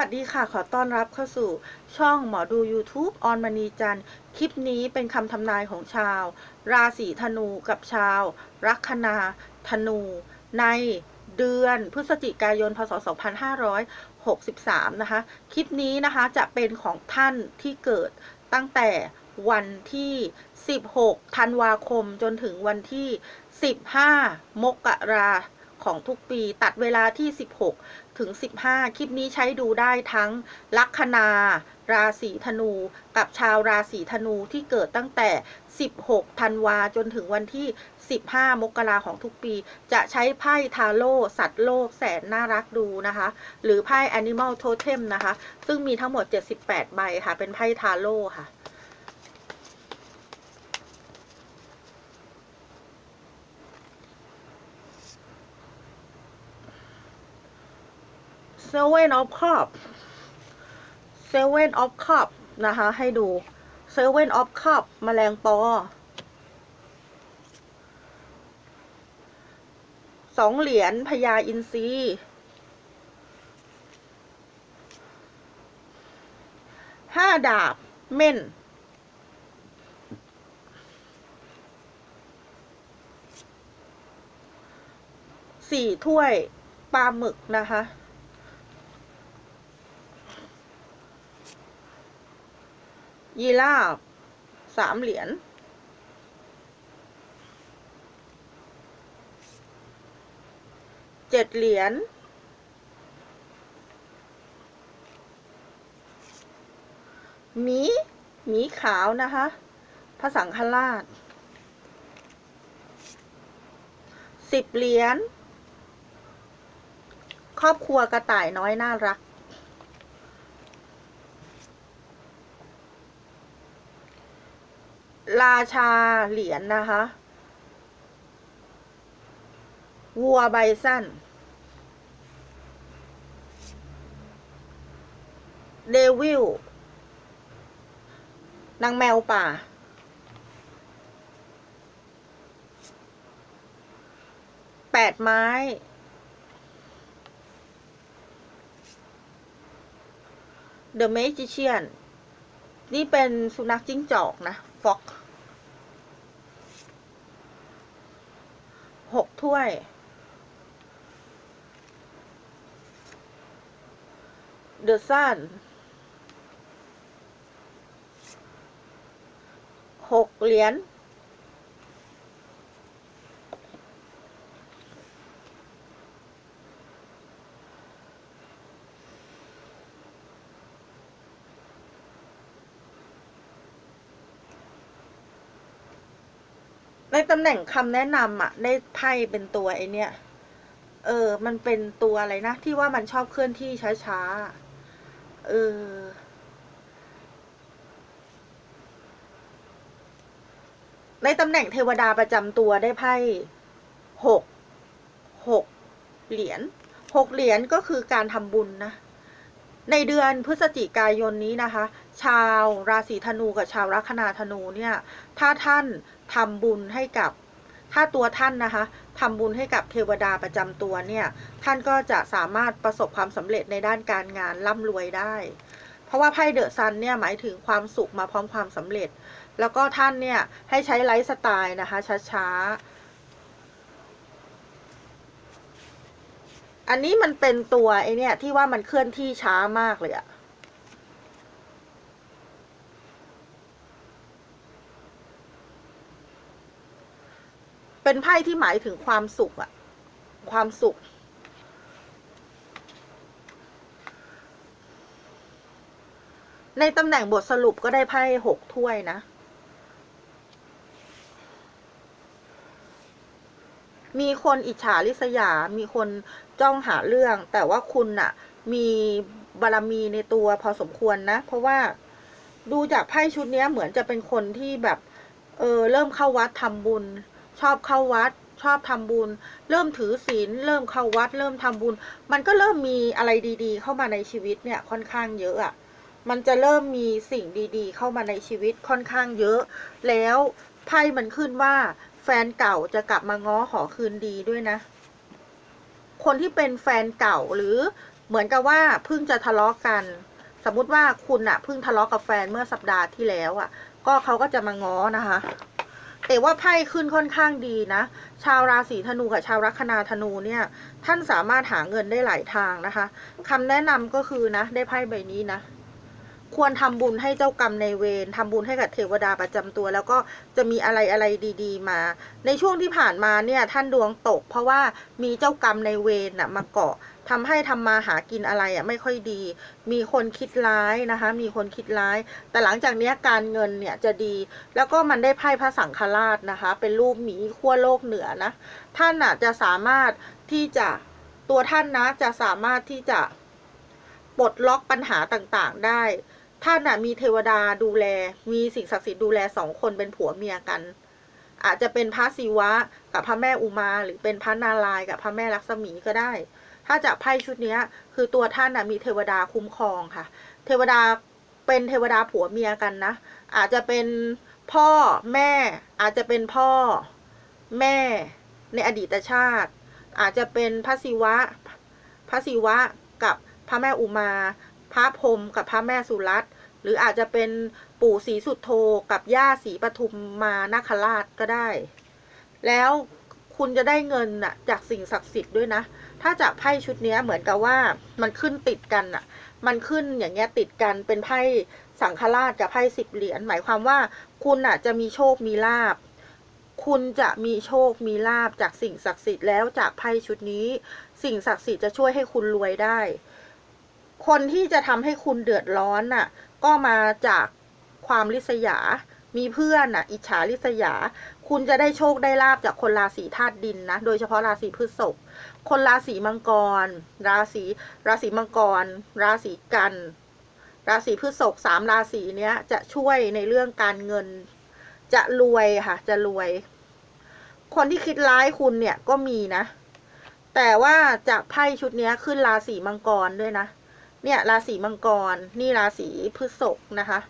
วัสดีค่ะ ขอต้อนรับเข้าสู่ช่องหมอดู YouTube ออนมณีจันทร์ คลิปนี้เป็นคำทำนายของชาว ราศีธนูกับชาว ลัคนาธนู ในเดือนพฤศจิกายน พศ 2563 นะคะ คลิปนี้นะคะจะเป็นของท่านที่เกิดตั้งแต่วันที่ 16 ธันวาคมจนถึงวันที่ 15 มกราคม ของทุกปีตัดเวลาที่ 16 ถึง 15 คลิปนี้ใช้ดูได้ทั้งลัคนา ราศีธนู กับชาวราศีธนูที่เกิดตั้งแต่ 16 ธันวาจนถึงวันที่ 15 มกราของทุกปี จะใช้ไพ่ทาโร่สัตว์โลกแสนน่ารักดูนะคะ หรือไพ่ Animal Totem นะคะ ซึ่งมีทั้งหมด 78 ใบค่ะ เป็นไพ่ทาโร่ค่ะ Seven of Cups Seven of Cups นะคะ ให้ดู Seven of Cups แมลงปอสองเหรียญพญาอินทรีห้าดาบ เม่น สี่ถ้วยปลาหมึกนะคะ ยีราฟสามเหรียญเจ็ดเหรียญหมีหมีขาวนะคะพระสังฆราชสิบเหรียญครอบครัวกระต่ายน้อยน่ารัก ราชาเหรียญนะคะ วัวไบสั้นเดวิลนางแมวป่า แปดไม้ The Magician นี่เป็นสุนัขจิ้งจอกนะ ฟ็อก หก ถ้วย The Sun หกเหรียญ ตำแหน่งคำแนะนำอะได้ไพ่เป็นตัวไอเนี้ยเออ มันเป็นตัวอะไรนะ ที่ว่ามันชอบเคลื่อนที่ช้าๆ เออ ในตำแหน่งเทวดาประจำตัวได้ไพ่หก หกเหรียญหกเหรียญก็คือการทำบุญนะ ในเดือนพฤศจิกายนนี้นะคะ ชาวราศีธนูกับชาวลัคนาธนูเนี่ย ถ้าท่านทำบุญให้กับ ถ้าตัวท่านนะคะทำบุญให้กับเทวดาประจำตัวเนี่ย ท่านก็จะสามารถประสบความสำเร็จในด้านการงานร่ำรวยได้ เพราะว่าไพ่เดอะซันเนี่ยหมายถึงความสุขมาพร้อมความสำเร็จ แล้วก็ท่านเนี่ยให้ใช้ไลฟ์สไตล์นะคะช้าๆ อันนี้มันเป็นตัวไอเนี่ยที่ว่ามันเคลื่อนที่ช้ามากเลยอะ เป็นไพ่ที่หมายถึงความสุขอะความสุข ในตำแหน่งบทสรุปก็ได้ไพ่หกถ้วยนะ มีคนอิจฉาริษยา มีคนจ้องหาเรื่อง แต่ว่าคุณน่ะมีบารมีในตัวพอสมควรนะ เพราะว่าดูจากไพ่ชุดนี้เหมือนจะเป็นคนที่แบบ เออ เริ่มเข้าวัดทำบุญ ชอบเข้าวัด ชอบทำบุญ เริ่มถือศีล เริ่มเข้าวัด เริ่มทำบุญ มันก็เริ่มมีอะไรดีๆ เข้ามาในชีวิตเนี่ยค่อนข้างเยอะอะ่ะมันจะเริ่มมีสิ่งดีๆ เข้ามาในชีวิตค่อนข้างเยอะ แล้วไพ่มันขึ้นว่า แฟนเก่าจะกลับมาง้อขอคืนดีด้วยนะ คนที่เป็นแฟนเก่าหรือเหมือนกับว่าเพิ่งจะทะเลาะกัน สมมุติว่าคุณอะเพิ่งทะเลาะกับแฟนเมื่อสัปดาห์ที่แล้วอะก็เขาก็จะมาง้อนะคะ แต่ว่าไพ่ขึ้นค่อนข้างดีนะ ชาวราศีธนูกับชาวลัคนาธนูเนี่ย ท่านสามารถหาเงินได้หลายทางนะคะคำแนะนำก็คือนะ ได้ไพ่ใบนี้นะ ควรทำบุญให้เจ้ากรรมในเวรทำบุญให้กับเทวดาประจำตัว แล้วก็จะมีอะไรอะไรดีๆ มา ในช่วงที่ผ่านมาเนี่ย ท่านดวงตก เพราะว่ามีเจ้ากรรมในเวรน่ะมาเกาะ ทำให้ทำมาหากินอะไรอะไม่ค่อยดี มีคนคิดร้ายนะคะ มีคนคิดร้าย แต่หลังจากนี้การเงินเนี่ยจะดี แล้วก็มันได้ไพ่พระสังฆราชนะคะ เป็นรูปหมีขั้วโลกเหนือนะ ท่านอะจะสามารถที่จะตัวท่านนะจะสามารถที่จะปลดล็อกปัญหาต่างๆได้ ท่านน่ะมีเทวดาดูแล มีสิ่งศักดิ์สิทธิ์ดูแลสองคนเป็นผัวเมียกัน อาจจะเป็นพระศิวะกับพระแม่อุมา หรือเป็นพระนารายณ์กับพระแม่ลักษมีก็ได้ ถ้าจากไพ่ชุดนี้คือตัวท่านนะมีเทวดาคุ้มครองค่ะ เทวดาเป็นเทวดาผัวเมียกันนะ อาจจะเป็นพ่อแม่ อาจจะเป็นพ่อแม่ในอดีตชาติ อาจจะเป็นพระศิวะพระศิวะกับพระแม่อุมา พระพรหมกับพระแม่สุรัตหรืออาจจะเป็นปู่ศรีสุดโทกับย่าศรีปทุมมานาคราชก็ได้ แล้ว คุณจะได้เงินน่ะจากสิ่งศักดิ์สิทธิ์ด้วยนะ ถ้าจากไพ่ชุดนี้เหมือนกับว่ามันขึ้นติดกันน่ะ มันขึ้นอย่างเงี้ยติดกันเป็นไพ่สังฆราชกับไพ่สิบเหรียญหมายความว่าคุณน่ะจะมีโชคมีลาบคุณจะมีโชคมีลาบจากสิ่งศักดิ์สิทธิ์แล้วจากไพ่ชุดนี้ สิ่งศักดิ์สิทธิ์จะช่วยให้คุณรวยได้ คนที่จะทำให้คุณเดือดร้อนน่ะ ก็มาจากความริษยา มีเพื่อนน่ะ อิจฉาริษยา คุณจะได้โชคได้ลาบจากคนราศีธาตุดินนะ โดยเฉพาะราศีพฤษภ คนราศีมังกร ราศีราศีมังกร ราศีกัน ราศีพฤษภสามราศีเนี้ยจะช่วยในเรื่องการเงิน จะรวยค่ะ จะรวย คนที่คิดร้ายคุณเนี่ยก็มีนะ แต่ว่าจากไพ่ชุดนี้ขึ้นราศีมังกรด้วยนะ เนี่ยราศีมังกร นี่ราศีพฤษภนะคะ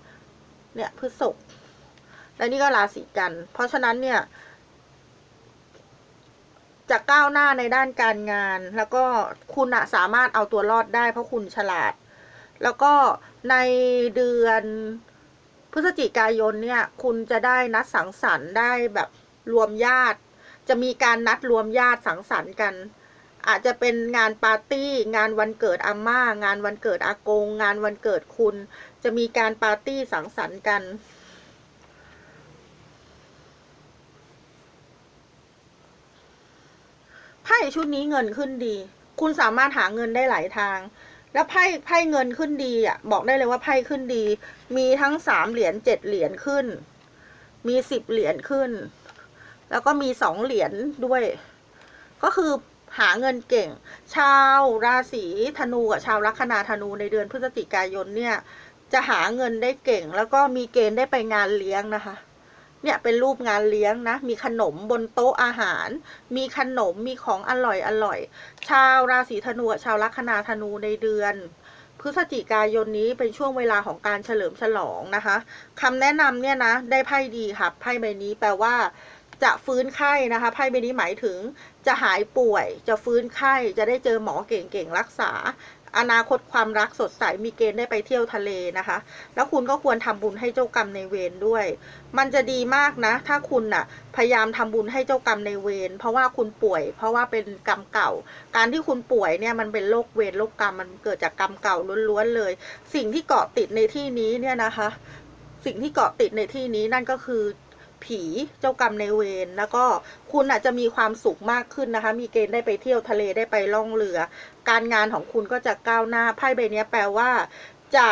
เนี่ยพฤษภ และนี่ก็ราศีกัน เพราะฉะนั้นเนี่ย จะก้าวหน้าในด้านการงาน แล้วก็คุณสามารถเอาตัวรอดได้ เพราะคุณฉลาด แล้วก็ในเดือนพฤศจิกายนเนี่ย คุณจะได้นัดสังสรรค์ได้แบบรวมญาติ จะมีการนัดรวมญาติสังสรรค์กัน อาจจะเป็นงานปาร์ตี้ งานวันเกิดอาม่า งานวันเกิดอากง งานวันเกิดคุณ จะมีการปาร์ตี้สังสรรค์กัน พ่ชุดนี้เงินขึ้นดี คุณสามารถหาเงินได้หลายทาง แล้วไพ่ไพ่เงินขึ้นดีอะ บอกได้เลยว่าไพ่ขึ้นดี มีทั้งสามเหรียญเจ็ดเหรียญขึ้น มีสิบเหรียญขึ้น แล้วก็มีสองเหรียญด้วย ก็คือหาเงินเก่ง ชาวราศีธนูกับชาวลัคนาธนูในเดือนพฤศจิกายนเนี่ย จะหาเงินได้เก่ง แล้วก็มีเกณฑ์ได้ไปงานเลี้ยงนะคะ เนี่ยเป็นรูปงานเลี้ยงนะ มีขนมบนโต๊ะอาหาร มีขนมมีของอร่อยอร่อย ชาวราศีธนูชาวลัคนาธนูในเดือนพฤศจิกายนนี้เป็นช่วงเวลาของการเฉลิมฉลองนะคะคำแนะนำเนี่ยนะ ได้ไพ่ดีค่ะไพ่ใบนี้แปลว่า จะฟื้นไข้นะคะไพ่ใบนี้หมายถึง จะหายป่วย จะฟื้นไข้ จะได้เจอหมอเก่งๆรักษา อนาคตความรักสดใสมีเกณฑ์ได้ไปเที่ยวทะเลนะคะ แล้วคุณก็ควรทำบุญให้เจ้ากรรมในเวรด้วย มันจะดีมากนะ ถ้าคุณน่ะพยายามทำบุญให้เจ้ากรรมในเวรเพราะว่าคุณป่วย เพราะว่าเป็นกรรมเก่า การที่คุณป่วยเนี่ยมันเป็นโรคเวรโรคกรรมมันเกิดจากกรรมเก่าล้วนๆเลย สิ่งที่เกาะติดในที่นี้เนี่ยนะคะ สิ่งที่เกาะติดในที่นี้นั่นก็คือ ผีเจ้ากรรมในเวรแล้วก็คุณอาจจะมีความสุขมากขึ้นนะคะ มีเกณฑ์ได้ไปเที่ยวทะเลได้ไปล่องเรือ การงานของคุณก็จะก้าวหน้าไพ่ใบนี้แปลว่าจะ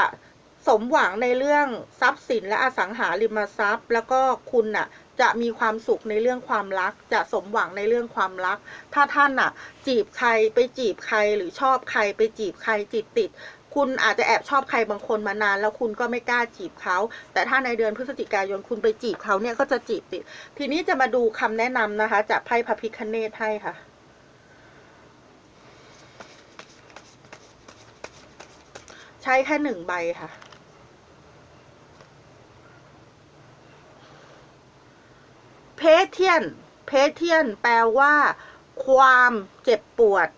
สมหวังในเรื่องทรัพย์สินและอสังหาริมทรัพย์ แล้วก็คุณน่ะจะมีความสุขในเรื่องความรัก จะสมหวังในเรื่องความรัก ถ้าท่านน่ะ จีบใครไปจีบใครหรือชอบใครไปจีบใครจิตติด คุณอาจจะแอบชอบใครบางคนมานาน แล้วคุณก็ไม่กล้าจีบเขา แต่ถ้าในเดือนพฤศจิกายนคุณไปจีบเขาเนี่ยก็จะจีบติด ทีนี้จะมาดูคำแนะนำนะคะ จากไพ่พระพิคเนตให้ค่ะใช้แค่หนึ่งใบค่ะ เพเทียน เพเทียน แปลว่า ความเจ็บปวด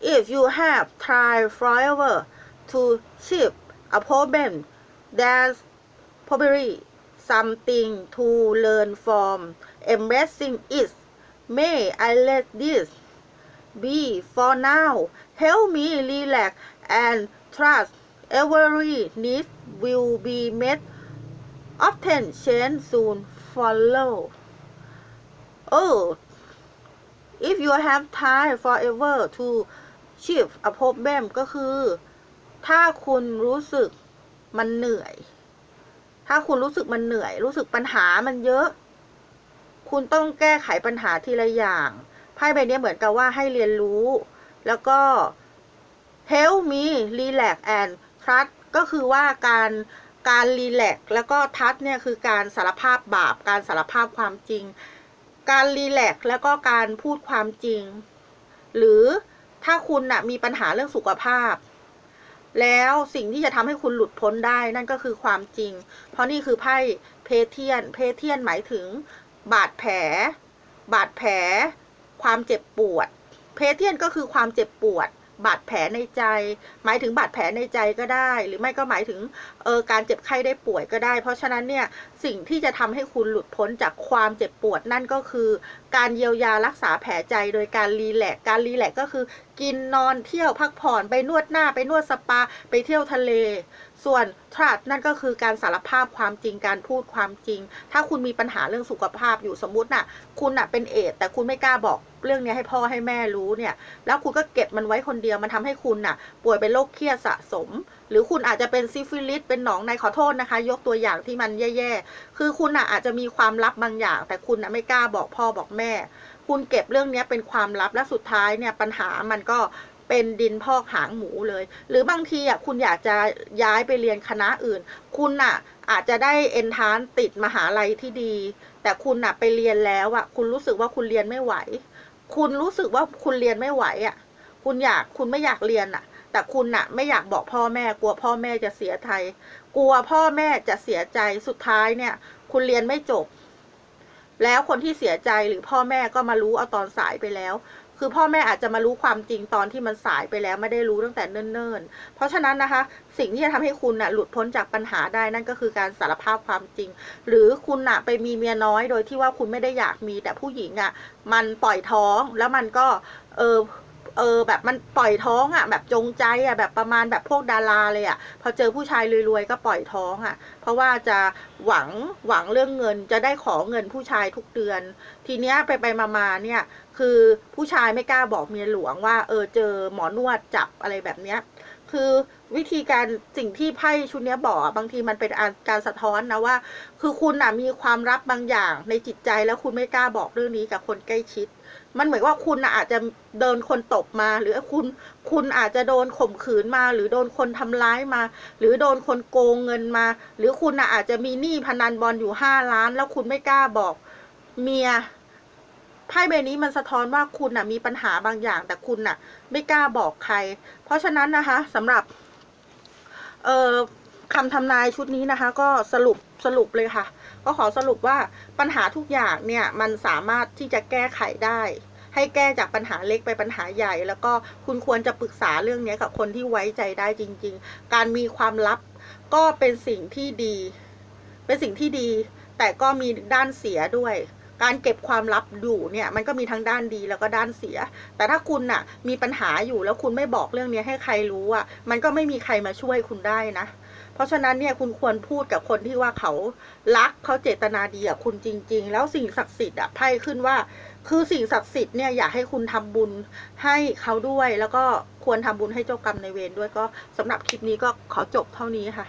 if you have tried forever to shift a problem there's probably something to learn from. Embracing it. May I let this be for now? Help me relax and trust. Every need will be met. Often change soon follow. Oh if you have time forever to shift a problem ก็คือ ถ้าคุณรู้สึกมันเหนื่อย ถ้าคุณรู้สึกมันเหนื่อย รู้สึกปัญหามันเยอะ คุณต้องแก้ไขปัญหาทีละอย่างไพ่ใบนี้เหมือนกับว่าให้เรียนรู้ แล้วก็ help me relax and trust ก็คือว่าการการรีแลกแล้วก็ทัดเนี่ยคือการสารภาพบาป การสารภาพความจริง การรีแลกแล้วก็การพูดความจริง หรือ ถ้าคุณน่ะมีปัญหาเรื่องสุขภาพ แล้วสิ่งที่จะทำให้คุณหลุดพ้นได้นั่นก็คือความจริง เพราะนี่คือไพ่เพเทียน เพเทียนหมายถึง บาดแผล บาดแผล ความเจ็บปวด เพเทียนก็คือความเจ็บปวด บาดแผลในใจ หมายถึงบาดแผลในใจก็ได้ หรือไม่ก็หมายถึงเออการเจ็บไข้ได้ป่วยก็ได้ เพราะฉะนั้นเนี่ยสิ่งที่จะทำให้คุณหลุดพ้นจากความเจ็บปวดนั่นก็คือ การเยียวยารักษาแผลใจโดยการรีแลกซ์การรีแลกซ์ก็คือ กินนอนเที่ยวพักผ่อนไปนวดหน้าไปนวดสปา ไปเที่ยวทะเล ส่วนทรัสนั่นก็คือการสารภาพความจริงการพูดความจริง ถ้าคุณมีปัญหาเรื่องสุขภาพอยู่สมมุติน่ะ คุณน่ะเป็นเอดแต่คุณไม่กล้าบอกเรื่องนี้ให้พ่อให้แม่รู้เนี่ย แล้วคุณก็เก็บมันไว้คนเดียวมันทำให้คุณน่ะ ป่วยเป็นโรคเครียดสะสม หรือคุณอาจจะเป็นซิฟิลิสเป็นหนองในขอโทษนะคะ ยกตัวอย่างที่มันแย่ๆคือคุณน่ะอาจจะมีความลับบางอย่าง แต่คุณน่ะไม่กล้าบอกพ่อบอกแม่ คุณเก็บเรื่องนี้เป็นความลับและสุดท้ายเนี่ยปัญหามันก็ เป็นดินพอกหางหมูเลย หรือบางทีอะคุณอยากจะย้ายไปเรียนคณะอื่น คุณน่ะอาจจะได้เอนทานติดมหาลัยที่ดี แต่คุณน่ะไปเรียนแล้วอะคุณรู้สึกว่าคุณเรียนไม่ไหว คุณรู้สึกว่าคุณเรียนไม่ไหวอะคุณอยากคุณไม่อยากเรียนอะ แต่คุณน่ะไม่อยากบอกพ่อแม่ กลัวพ่อแม่จะเสียใจกลัวพ่อแม่จะเสียใจสุดท้ายเนี่ย คุณเรียนไม่จบแล้วคนที่เสียใจหรือพ่อแม่ก็มารู้เอาตอนสายไปแล้ว คือพ่อแม่อาจจะมารู้ความจริงตอนที่มันสายไปแล้วไม่ได้รู้ตั้งแต่เนิ่นๆ เพราะฉะนั้นนะคะ สิ่งที่จะทำให้คุณน่ะหลุดพ้นจากปัญหาได้นั่นก็คือการสารภาพความจริง หรือคุณน่ะไปมีเมียน้อยโดยที่ว่าคุณไม่ได้อยากมีแต่ผู้หญิงอะมันปล่อยท้องแล้วมันก็เออเออแบบมันปล่อยท้องอะแบบจงใจอะแบบประมาณแบบพวกดาราเลยอะพอเจอผู้ชายรวยๆก็ปล่อยท้องอะ เพราะว่าจะหวังหวังเรื่องเงินจะได้ขอเงินผู้ชายทุกเดือน ทีเนี้ยไปไปมาๆเนี่ย คือผู้ชายไม่กล้าบอกเมียหลวงว่า เออเจอหมอนวดจับอะไรแบบเนี้ย คือวิธีการสิ่งที่ไพ่ชุดนี้บอกบางทีมันเป็นการสะท้อนนะว่า คือคุณน่ะมีความลับบางอย่างในจิตใจแล้วคุณไม่กล้าบอกเรื่องนี้กับคนใกล้ชิด มันเหมือนว่าคุณน่ะอาจจะโดนคนตบมา หรือคุณคุณอาจจะโดนข่มขืนมา หรือโดนคนทำร้ายมา หรือโดนคนโกงเงินมา หรือคุณน่ะอาจจะมีหนี้พนันบอลอยู่ห้าล้าน แล้วคุณไม่กล้าบอกเมีย ไพ่ใบนี้มันสะท้อนว่าคุณน่ะมีปัญหาบางอย่าง แต่คุณน่ะ ไม่กล้าบอกใคร เพราะฉะนั้นนะคะสำหรับ เอ่อคำทำนายชุดนี้นะคะ ก็สรุปสรุปเลยค่ะ ก็ขอสรุปว่าปัญหาทุกอย่างเนี่ย มันสามารถที่จะแก้ไขได้ ให้แก้จากปัญหาเล็กไปปัญหาใหญ่ แล้วก็คุณควรจะปรึกษาเรื่องนี้กับคนที่ไว้ใจได้จริง ๆ การมีความลับก็เป็นสิ่งที่ดี เป็นสิ่งที่ดี แต่ก็มีด้านเสียด้วย การเก็บความลับอยู่เนี่ยมันก็มีทั้งด้านดีแล้วก็ด้านเสีย แต่ถ้าคุณน่ะมีปัญหาอยู่แล้วคุณไม่บอกเรื่องนี้ให้ใครรู้อะมันก็ไม่มีใครมาช่วยคุณได้นะ เพราะฉะนั้นเนี่ยคุณควรพูดกับคนที่ว่าเขารักเขาเจตนาดีกับคุณจริง ๆ แล้วสิ่งศักดิ์สิทธิ์อะไพ่ขึ้นว่าคือสิ่งศักดิ์สิทธิ์เนี่ยอยากให้คุณทำบุญให้เขาด้วย แล้วก็ควรทำบุญให้เจ้ากรรมในเวรด้วยก็สำหรับคลิปนี้ก็ขอจบเท่านี้ค่ะ